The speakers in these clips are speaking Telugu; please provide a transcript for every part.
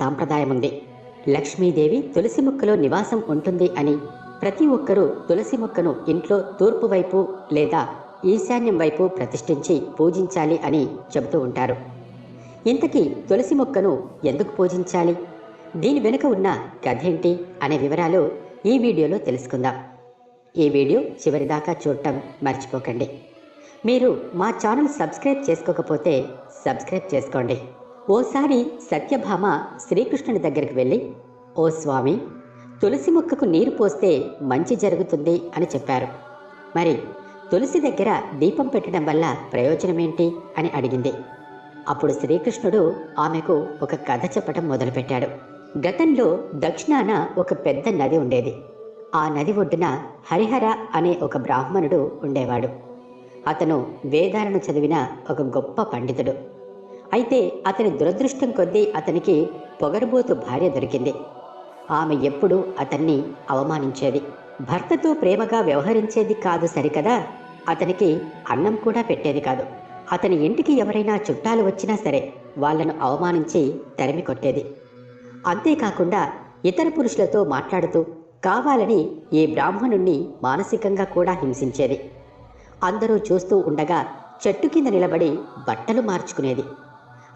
సాంప్రదాయం ఉంది లక్ష్మీదేవి తులసి మొక్కలో నివాసం ఉంటుంది అని ప్రతి ఒక్కరూ తులసి మొక్కను ఇంట్లో తూర్పు వైపు లేదా ఈశాన్యం వైపు ప్రతిష్ఠించి పూజించాలి అని చెబుతూ ఉంటారు. ఇంతకీ తులసి మొక్కను ఎందుకు పూజించాలి? దీని వెనుక ఉన్న కథేంటి అనే వివరాలు ఈ వీడియోలో తెలుసుకుందాం. ఈ వీడియో చివరిదాకా చూడటం మర్చిపోకండి. మీరు మా ఛానల్ సబ్స్క్రైబ్ చేసుకోకపోతే సబ్స్క్రైబ్ చేసుకోండి. ఓసారి సత్యభామ శ్రీకృష్ణుని దగ్గరికి వెళ్ళి ఓ స్వామి తులసి మొక్కకు నీరు పోస్తే మంచి జరుగుతుంది అని చెప్పారు. మరి తులసి దగ్గర దీపం పెట్టడం వల్ల ప్రయోజనమేంటి అని అడిగింది. అప్పుడు శ్రీకృష్ణుడు ఆమెకు ఒక కథ చెప్పడం మొదలుపెట్టాడు. గతంలో దక్షిణాన ఒక పెద్ద నది ఉండేది. ఆ నది ఒడ్డున హరిహర అనే ఒక బ్రాహ్మణుడు ఉండేవాడు. అతను వేదాలను చదివిన ఒక గొప్ప పండితుడు. అయితే అతని దురదృష్టం కొద్దీ అతనికి పొగరుబోతు భార్య దొరికింది. ఆమె ఎప్పుడూ అతన్ని అవమానించేది. భర్తతో ప్రేమగా వ్యవహరించేది కాదు సరికదా అతనికి అన్నం కూడా పెట్టేది కాదు. అతని ఇంటికి ఎవరైనా చుట్టాలు వచ్చినా సరే వాళ్ళను అవమానించి తరిమి కొట్టేది. అంతేకాకుండా ఇతర పురుషులతో మాట్లాడుతూ కావాలని ఈ బ్రాహ్మణుణ్ణి మానసికంగా కూడా హింసించేది. అందరూ చూస్తూ ఉండగా చెట్టు కింద నిలబడి బట్టలు మార్చుకునేది.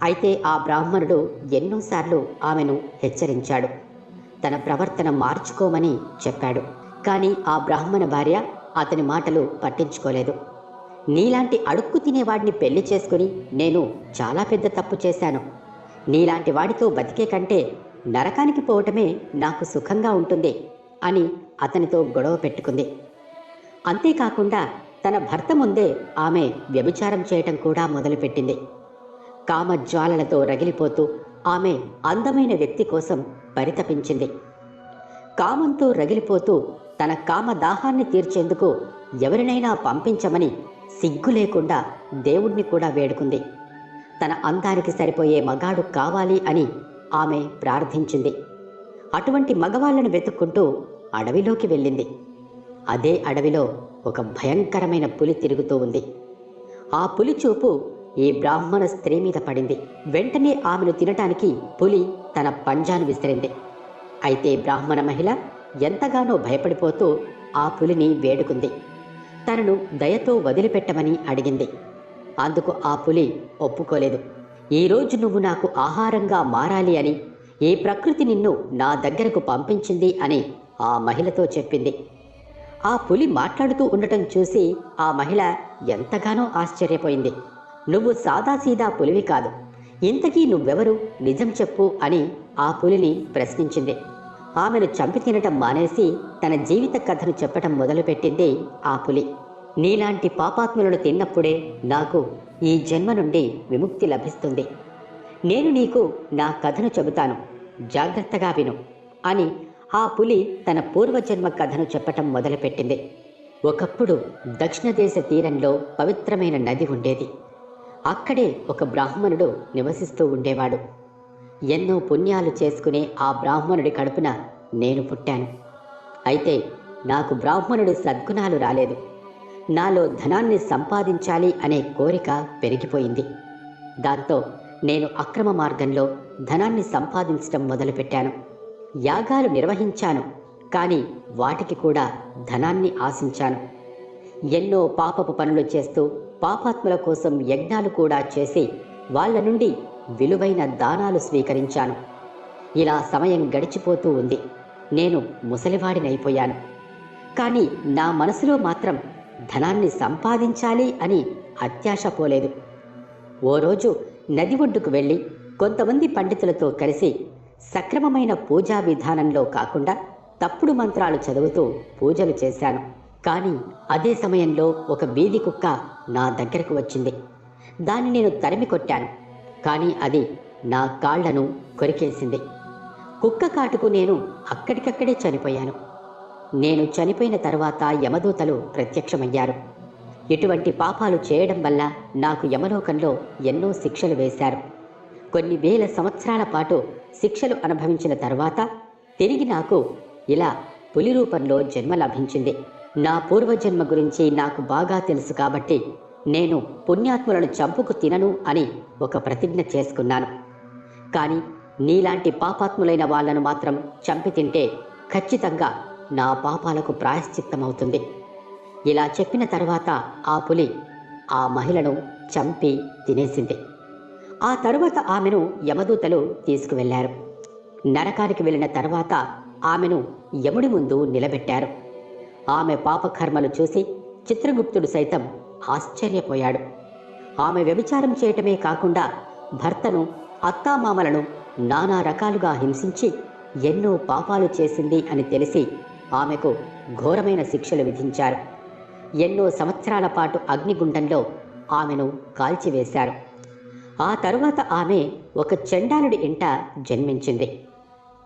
అయితే ఆ బ్రాహ్మణుడు ఎన్నోసార్లు ఆమెను హెచ్చరించాడు. తన ప్రవర్తన మార్చుకోమని చెప్పాడు. కానీ ఆ బ్రాహ్మణ భార్య అతని మాటలు పట్టించుకోలేదు. నీలాంటి అడుక్కు తినేవాడిని పెళ్ళి చేసుకుని నేను చాలా పెద్ద తప్పు చేశాను. నీలాంటి వాడితో బతికే కంటే నరకానికి పోవటమే నాకు సుఖంగా ఉంటుంది అని అతనితో గొడవ పెట్టుకుంది. అంతేకాకుండా తన భర్త ముందే ఆమె వ్యభిచారం చేయటం కూడా మొదలుపెట్టింది. కామజ్వాలలతో రగిలిపోతూ ఆమె అందమైన వ్యక్తి కోసం పరితపించింది. కామంతో రగిలిపోతూ తన కామదాహాన్ని తీర్చేందుకు ఎవరినైనా పంపించమని సిగ్గు లేకుండా దేవుణ్ణి కూడా వేడుకుంది. తన అందానికి సరిపోయే మగాడు కావాలి అని ఆమె ప్రార్థించింది. అటువంటి మగవాళ్ళను వెతుక్కుంటూ అడవిలోకి వెళ్ళింది. అదే అడవిలో ఒక భయంకరమైన పులి తిరుగుతూ ఉంది. ఆ పులి చూపు ఈ బ్రాహ్మణ స్త్రీ మీద పడింది. వెంటనే ఆమెను తినటానికి పులి తన పంజాను విసిరింది. అయితే బ్రాహ్మణ మహిళ ఎంతగానో భయపడిపోతూ ఆ పులిని వేడుకుంది. తనను దయతో వదిలిపెట్టమని అడిగింది. అందుకు ఆ పులి ఒప్పుకోలేదు. ఈరోజు నువ్వు నాకు ఆహారంగా మారాలి అని ఈ ప్రకృతి నిన్ను నా దగ్గరకు పంపించింది అని ఆ మహిళతో చెప్పింది. ఆ పులి మాట్లాడుతూ ఉండటం చూసి ఆ మహిళ ఎంతగానో ఆశ్చర్యపోయింది. నువ్వు సాదాసీదా పులివి కాదు. ఇంతకీ నువ్వెవరు? నిజం చెప్పు అని ఆ పులిని ప్రశ్నించింది. ఆమెను చంపి తినటం మానేసి తన జీవిత కథను చెప్పటం మొదలుపెట్టింది ఆ పులి. నీలాంటి పాపాత్ములను తిన్నప్పుడే నాకు ఈ జన్మ నుండి విముక్తి లభిస్తుంది. నేను నీకు నా కథను చెబుతాను. జాగ్రత్తగా విను అని ఆ పులి తన పూర్వజన్మ కథను చెప్పటం మొదలుపెట్టింది. ఒకప్పుడు దక్షిణ దేశ తీరంలో పవిత్రమైన నది ఉండేది. అక్కడే ఒక బ్రాహ్మణుడు నివసిస్తూ ఉండేవాడు. ఎన్నో పుణ్యాలు చేసుకునే ఆ బ్రాహ్మణుడి కడుపున నేను పుట్టాను. అయితే నాకు బ్రాహ్మణుడి సద్గుణాలు రాలేదు. నాలో ధనాన్ని సంపాదించాలి అనే కోరిక పెరిగిపోయింది. దాంతో నేను అక్రమ మార్గంలో ధనాన్ని సంపాదించడం మొదలుపెట్టాను. యాగాలు నిర్వహించాను కానీ వాటికి కూడా ధనాన్ని ఆశించాను. ఎన్నో పాపపు పనులు చేస్తూ పాపాత్ముల కోసం యజ్ఞాలు కూడా చేసి వాళ్ళ నుండి విలువైన దానాలు స్వీకరించాను. ఇలా సమయం గడిచిపోతూ ఉంది. నేను ముసలివాడినైపోయాను. కానీ నా మనసులో మాత్రం ధనాన్ని సంపాదించాలి అని అత్యాశ పోలేదు. ఓ రోజు నది ఒడ్డుకు వెళ్ళి కొంతమంది పండితులతో కలిసి సక్రమమైన పూజా విధానంలో కాకుండా తప్పుడు మంత్రాలు చదువుతూ పూజలు చేశాను. కానీ అదే సమయంలో ఒక వీధి కుక్క నా దగ్గరకు వచ్చింది. దాన్ని నేను తరిమి కొట్టాను కానీ అది నా కాళ్ళను కొరికేసింది. కుక్క కాటుకు నేను అక్కడికక్కడే చనిపోయాను. నేను చనిపోయిన తర్వాత యమదూతలు ప్రత్యక్షమయ్యారు. ఇటువంటి పాపాలు చేయడం వల్ల నాకు యమలోకంలో ఎన్నో శిక్షలు వేశారు. కొన్ని వేల సంవత్సరాల పాటు శిక్షలు అనుభవించిన తర్వాత తిరిగి నాకు ఇలా పులి రూపంలో జన్మ లభించింది. నా పూర్వజన్మ గురించి నాకు బాగా తెలుసు కాబట్టి నేను పుణ్యాత్ములను చంపుకు తినను అని ఒక ప్రతిజ్ఞ చేసుకున్నాను. కానీ నీలాంటి పాపాత్ములైన వాళ్ళను మాత్రం చంపి తింటే ఖచ్చితంగా నా పాపాలకు ప్రాయశ్చిత్తమవుతుంది. ఇలా చెప్పిన తర్వాత ఆ పులి ఆ మహిళను చంపి తినేసింది. ఆ తరువాత ఆమెను యమదూతలు తీసుకువెళ్ళారు నరకానికి వెళ్ళిన తర్వాత ఆమెను యముడి ముందు నిలబెట్టారు. ఆమె పాపకర్మలు చూసి చిత్రగుప్తుడు సైతం ఆశ్చర్యపోయాడు. ఆమె వ్యభిచారం చేయటమే కాకుండా భర్తను అత్తామామలను నానా రకాలుగా హింసించి ఎన్నో పాపాలు చేసింది అని తెలిసి ఆమెకు ఘోరమైన శిక్షలు విధించారు. ఎన్నో సంవత్సరాల పాటు అగ్నిగుండంలో ఆమెను కాల్చివేశారు. ఆ తరువాత ఆమె ఒక చండాలుడి ఇంట జన్మించింది.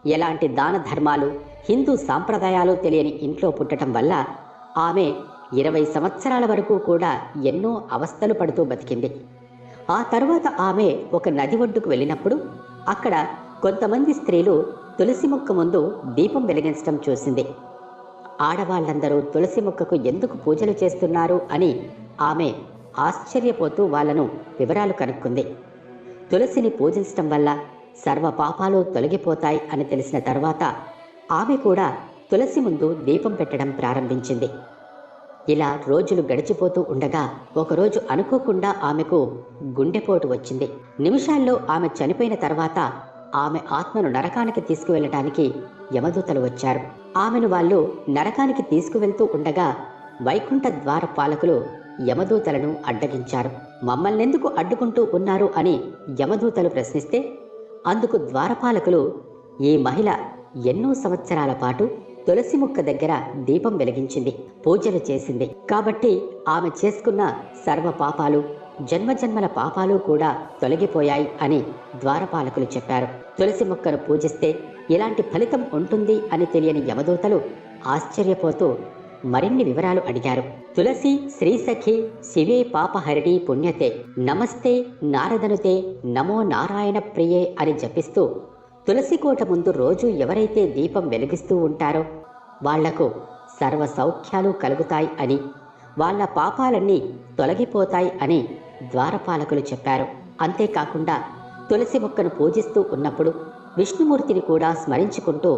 ఎలాంటి దాన ధర్మాలు హిందూ సాంప్రదాయాలు తెలియని ఇంట్లో పుట్టడం వల్ల ఆమె ఇరవై సంవత్సరాల వరకు కూడా ఎన్నో అవస్థలు పడుతూ బతికింది. ఆ తర్వాత ఆమె ఒక నది ఒడ్డుకు వెళ్ళినప్పుడు అక్కడ కొంతమంది స్త్రీలు తులసి మొక్క ముందు దీపం వెలిగించడం చూసింది. ఆడవాళ్ళందరూ తులసి మొక్కకు ఎందుకు పూజలు చేస్తున్నారు అని ఆమె ఆశ్చర్యపోతూ వాళ్ళను వివరాలు కనుక్కుంది. తులసిని పూజించటం వల్ల సర్వ పాపాలు తొలగిపోతాయి అని తెలిసిన తర్వాత ఆమె కూడా తులసి ముందు దీపం పెట్టడం ప్రారంభించింది. ఇలా రోజులు గడిచిపోతూ ఉండగా ఒకరోజు అనుకోకుండా ఆమెకు గుండెపోటు వచ్చింది. నిమిషాల్లో ఆమె చనిపోయిన తర్వాత ఆమె ఆత్మను నరకానికి తీసుకువెళ్ళటానికి యమదూతలు వచ్చారు. ఆమెను వాళ్ళు నరకానికి తీసుకువెళ్తూ ఉండగా వైకుంఠ ద్వార పాలకులు యమదూతలను అడ్డగించారు. మమ్మల్నెందుకు అడ్డుకుంటూ ఉన్నారు అని యమదూతలు ప్రశ్నిస్తే అందుకు ద్వారపాలకులు ఈ మహిళ ఎన్నో సంవత్సరాల పాటు తులసి ముక్క దగ్గర దీపం వెలిగించింది పూజలు చేసింది. కాబట్టి ఆమె చేసుకున్న సర్వ పాపాలు జన్మజన్మల పాపాలు కూడా తొలగిపోయాయి అని ద్వారపాలకులు చెప్పారు. తులసి మొక్కను పూజిస్తే ఇలాంటి ఫలితం ఉంటుంది అని తెలియని యమదూతలు ఆశ్చర్యపోతూ మరిన్ని వివరాలు అడిగారు. తులసి శ్రీసఖి శివే పాపహరిణి పుణ్యతే నమస్తే నారదనుతే నమో నారాయణ ప్రియే అని జపిస్తూ తులసి కోట ముందు రోజు ఎవరైతే దీపం వెలిగిస్తూ ఉంటారో వాళ్ళకు సర్వ సౌఖ్యాలు కలుగుతాయి అని వాళ్ళ పాపాలన్నీ తొలగిపోతాయి అని ద్వారపాలకులు చెప్పారు. అంతేకాకుండా తులసి మొక్కను పూజిస్తూ ఉన్నప్పుడు విష్ణుమూర్తిని కూడా స్మరించుకుంటూ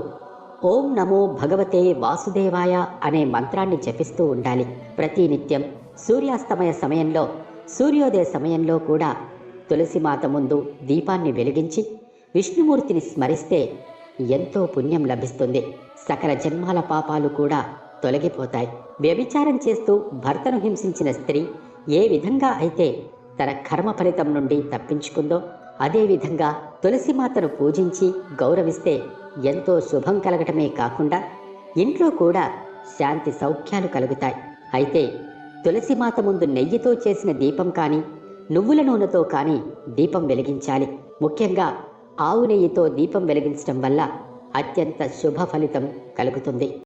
ఓం నమో భగవతే వాసుదేవాయ అనే మంత్రాన్ని జపిస్తూ ఉండాలి. ప్రతినిత్యం సూర్యాస్తమయ సమయంలో సూర్యోదయ సమయంలో కూడా తులసి మాత ముందు దీపాన్ని వెలిగించి విష్ణుమూర్తిని స్మరిస్తే ఎంతో పుణ్యం లభిస్తుంది. సకల జన్మాల పాపాలు కూడా తొలగిపోతాయి. వ్యభిచారం చేస్తూ భర్తను హింసించిన స్త్రీ ఏ విధంగా అయితే తన కర్మ ఫలితం నుండి తప్పించుకుందో అదేవిధంగా తులసిమాతను పూజించి గౌరవిస్తే ఎంతో శుభం కలగటమే కాకుండా ఇంట్లో కూడా శాంతి సౌఖ్యాలు కలుగుతాయి. అయితే తులసిమాత ముందు నెయ్యితో చేసిన దీపం కానీ నువ్వుల నూనెతో కానీ దీపం వెలిగించాలి. ముఖ్యంగా ఆవు నెయ్యితో దీపం వెలిగించడం వల్ల అత్యంత శుభ ఫలితం కలుగుతుంది.